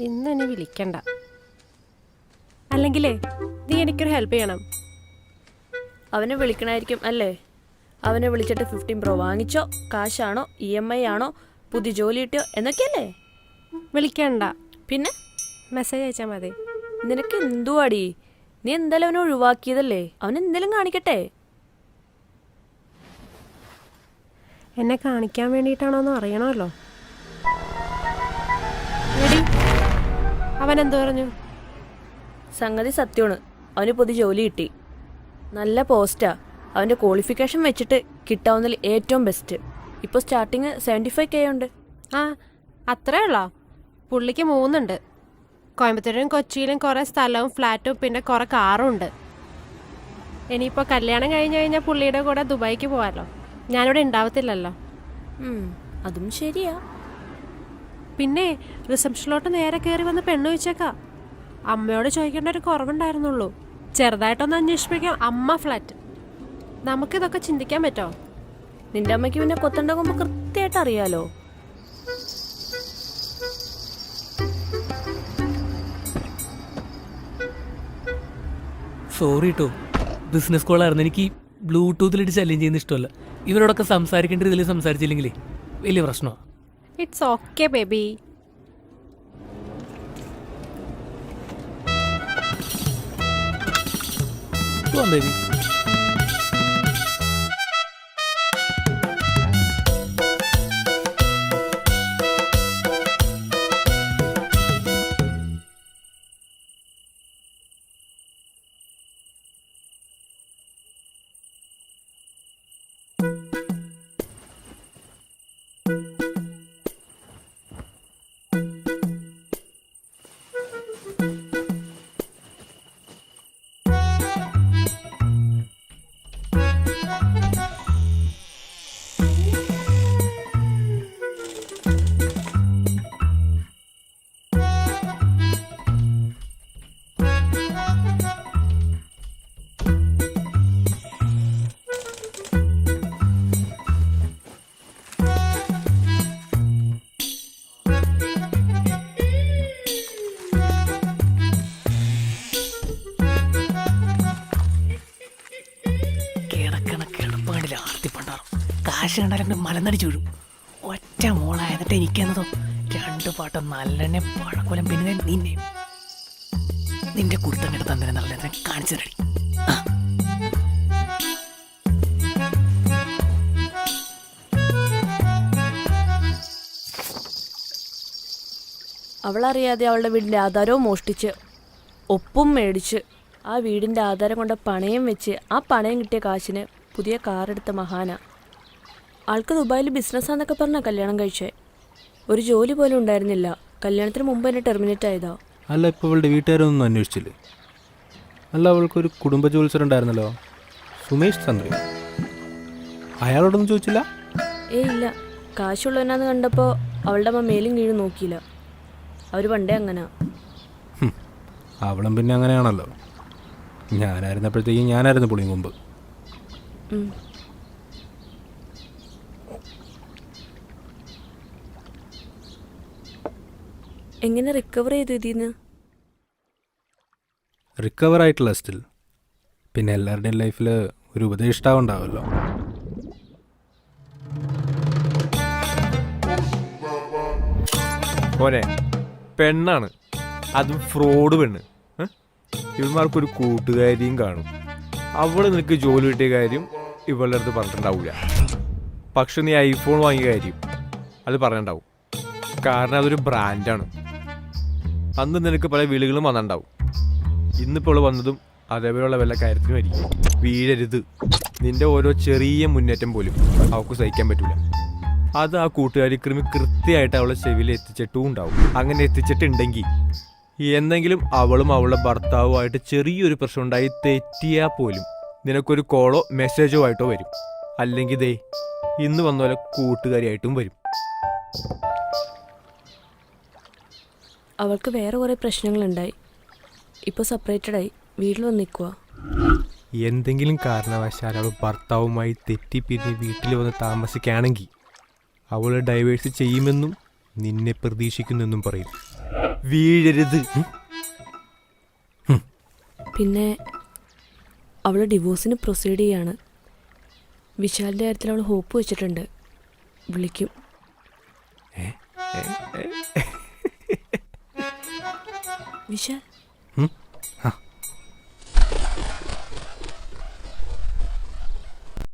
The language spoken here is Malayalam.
ഇന്ന് ഇനി വിളിക്കണ്ട. അല്ലെങ്കിലേ നീ എനിക്കൊരു ഹെൽപ്പ് ചെയ്യണം. അവനെ വിളിക്കണായിരിക്കും അല്ലേ? അവനെ വിളിച്ചിട്ട് ഫിഫ്റ്റീൻ പ്രോ വാങ്ങിച്ചോ? കാശാണോ? ഇ എം ഐ ആണോ? പുതിയ ജോലി കിട്ടിയോ? എന്നൊക്കെയല്ലേ? വിളിക്കണ്ട. പിന്നെ? മെസ്സേജ് അയച്ചാൽ മതി. നിനക്ക് എന്തുവാടി? നീ എന്തായാലും അവനെ ഒഴിവാക്കിയതല്ലേ? അവൻ എന്തെങ്കിലും കാണിക്കട്ടെ? എന്നെ കാണിക്കാൻ വേണ്ടിയിട്ടാണോ എന്ന് അറിയണമല്ലോ. അവൻ എന്തു പറഞ്ഞു? സംഗതി സത്യമാണ്. അവന് പുതിയ ജോലി കിട്ടി. നല്ല പോസ്റ്റാ. അവന്റെ ക്വാളിഫിക്കേഷൻ വെച്ചിട്ട് കിട്ടാവുന്നതിൽ ഏറ്റവും ബെസ്റ്റ്. ഇപ്പോൾ സ്റ്റാർട്ടിങ് സെവന്റി ഫൈവ് കെ ഉണ്ട്. ആ അത്രേ ഉള്ളോ? പുള്ളിക്ക് മൂന്നുണ്ട്. കോയമ്പത്തൂരും കൊച്ചിയിലും കുറേ സ്ഥലവും ഫ്ലാറ്റും പിന്നെ കുറേ കാറും ഉണ്ട്. ഇനിയിപ്പോൾ കല്യാണം കഴിഞ്ഞു കഴിഞ്ഞാൽ പുള്ളിയുടെ കൂടെ ദുബായിക്ക് പോകാമല്ലോ ഞാനിവിടെ ഉണ്ടാവത്തില്ലല്ലോ. അതും ശരിയാ. പിന്നെ റിസപ്ഷനിലോട്ട് നേരെ കയറി വന്ന് പെണ്ണ് വെച്ചേക്കാം. അമ്മയോട് ചോദിക്കേണ്ട ഒരു കുറവുണ്ടായിരുന്നുള്ളൂ. ചെറുതായിട്ടൊന്ന് അന്വേഷിപ്പിക്കാം. അമ്മ ഫ്ലാറ്റ്. നമുക്കിതൊക്കെ ചിന്തിക്കാൻ പറ്റോ? നിന്റെ അമ്മയ്ക്ക് പിന്നെ കൊത്തുണ്ടാകുമ്പോൾ കൃത്യമായിട്ട് അറിയാലോ. സോറി കേട്ടോ ബിസിനസ് കോളായിരുന്നു എനിക്ക് ബ്ലൂടൂത്തിലിട്ട് ചലഞ്ച് ചെയ്യുന്ന ഇഷ്ടമല്ല. ഇവരോടൊക്കെ സംസാരിക്കേണ്ട രീതിയിൽ സംസാരിച്ചില്ലെങ്കിലേ വലിയ പ്രശ്നമാണ് ഇറ്റ്സ് ഓക്കെ ബേബി പോവാം ബേബി കിടക്കണ കാശ് കണ്ടാലും മലന്നടിച്ചു വീഴും ഒറ്റ മോളായതിട്ട് എനിക്കെന്നതോ രണ്ടു പാട്ടം നല്ലെണ്ണ പഴക്കൊലം പിന്നെ നിന്നെ നിന്റെ കുടുത്തങ്ങട്ട് തന്നെ നല്ല കാണിച്ചു തരടി. അവളറിയാതെ അവളുടെ വീടിന്റെ ആധാരവും മോഷ്ടിച്ച് ഒപ്പും മേടിച്ച് ആ വീടിന്റെ ആധാരം കൊണ്ട് പണയം വെച്ച് ആ പണയം കിട്ടിയ കാശിന് പുതിയ കാറെടുത്ത മഹാന. ആൾക്ക് ദുബായിൽ ബിസിനസ്സാന്നൊക്കെ പറഞ്ഞാൽ കല്യാണം കഴിച്ചേ. ഒരു ജോലി പോലും ഉണ്ടായിരുന്നില്ല. കല്യാണത്തിന് മുമ്പ് തന്നെ ടെർമിനേറ്റ് ആയതാ. അല്ല ഇപ്പോൾ അവളുടെ വീട്ടുകാരൊന്നും അന്വേഷിച്ചില്ലേ? അല്ല അവൾക്കൊരു കുടുംബ ജോലിസർ ഉണ്ടായിരുന്നല്ലോ സുമേഷ് ചന്ദ്ര അയാളോടൊന്നും ചോദിച്ചില്ല? ഏ ഇല്ല. കാശുള്ളവനാന്ന് കണ്ടപ്പോൾ അവളുടെ അമ്മ മേലും കീഴും നോക്കിയില്ല. അവർ പണ്ടേ അങ്ങനെ. അവളും പിന്നെ അങ്ങനെയാണല്ലോ. ഞാനായിരുന്നപ്പോഴത്തേക്കും ഞാനായിരുന്നു പുളിയും മുമ്പ് എങ്ങനെ റിക്കവർ ചെയ്തു ഇതിന്ന്? റിക്കവർ ആയിട്ടുള്ള സ്റ്റിൽ പിന്നെ എല്ലാവരുടെയും ലൈഫിൽ ഒരു ഉപദേഷ്ടാവ് ഓനെ പോരെ പെണ്ണാണ്. അതും ഫ്രോഡ് പെണ്ണ്. ഏ? ഇവന്മാർക്കൊരു കൂട്ടുകാരിയും കാണും. അവൾ നിനക്ക് ജോലി കിട്ടിയ കാര്യം ഇവളുടെ അടുത്ത് പറഞ്ഞിട്ടുണ്ടാവില്ല പക്ഷെ നീ ഐഫോൺ വാങ്ങിയ കാര്യം അത് പറഞ്ഞിട്ടുണ്ടാവും. കാരണം അതൊരു ബ്രാൻഡാണ് അന്ന് നിനക്ക് പല വിളികളും വന്നിട്ടുണ്ടാവും. ഇന്നിപ്പോൾ വന്നതും അതേപോലെയുള്ള വല്ല കാര്യത്തിനുമായിരിക്കും വീഴരുത്. നിന്റെ ഓരോ ചെറിയ മുന്നേറ്റം പോലും അവൾക്ക് സഹിക്കാൻ പറ്റില്ല അത് ആ കൂട്ടുകാരി കൃമി കൃത്യമായിട്ട് അവളെ ചെവിയിൽ എത്തിച്ചിട്ടും ഉണ്ടാവും. അങ്ങനെ എത്തിച്ചിട്ടുണ്ടെങ്കിൽ എന്തെങ്കിലും അവളും അവളുടെ ഭർത്താവുമായിട്ട് ചെറിയൊരു പ്രശ്നം ഉണ്ടായി തെറ്റിയാൽ പോലും നിനക്കൊരു കോളോ മെസ്സേജോ ആയിട്ടോ വരും. അല്ലെങ്കിൽ ദേ ഇന്ന് വന്ന പോലെ കൂട്ടുകാരിയായിട്ടും വരും. അവൾക്ക് വേറെ കുറെ പ്രശ്നങ്ങളുണ്ടായി. ഇപ്പോൾ സെപ്പറേറ്റഡായി വീട്ടിൽ വന്ന് നിൽക്കുക എന്തെങ്കിലും കാരണവശാൽ അവൾ ഭർത്താവുമായി തെറ്റിപ്പിരിഞ്ഞ് വീട്ടിൽ വന്ന് താമസിക്കുകയാണെങ്കിൽ അവൾ ഡൈവേഴ്സ് ചെയ്യുമെന്നും നിന്നെ പ്രതീക്ഷിക്കുന്നെന്നും പറയും. വീഴരുത്. പിന്നെ അവൾ ഡിവോഴ്സിന് പ്രൊസീഡ് ചെയ്യാണ്. വിശാലിന്റെ കാര്യത്തിൽ അവൾ ഹോപ്പ് വെച്ചിട്ടുണ്ട്. വിളിക്കും. ഏ? Michel?